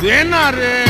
দে না রে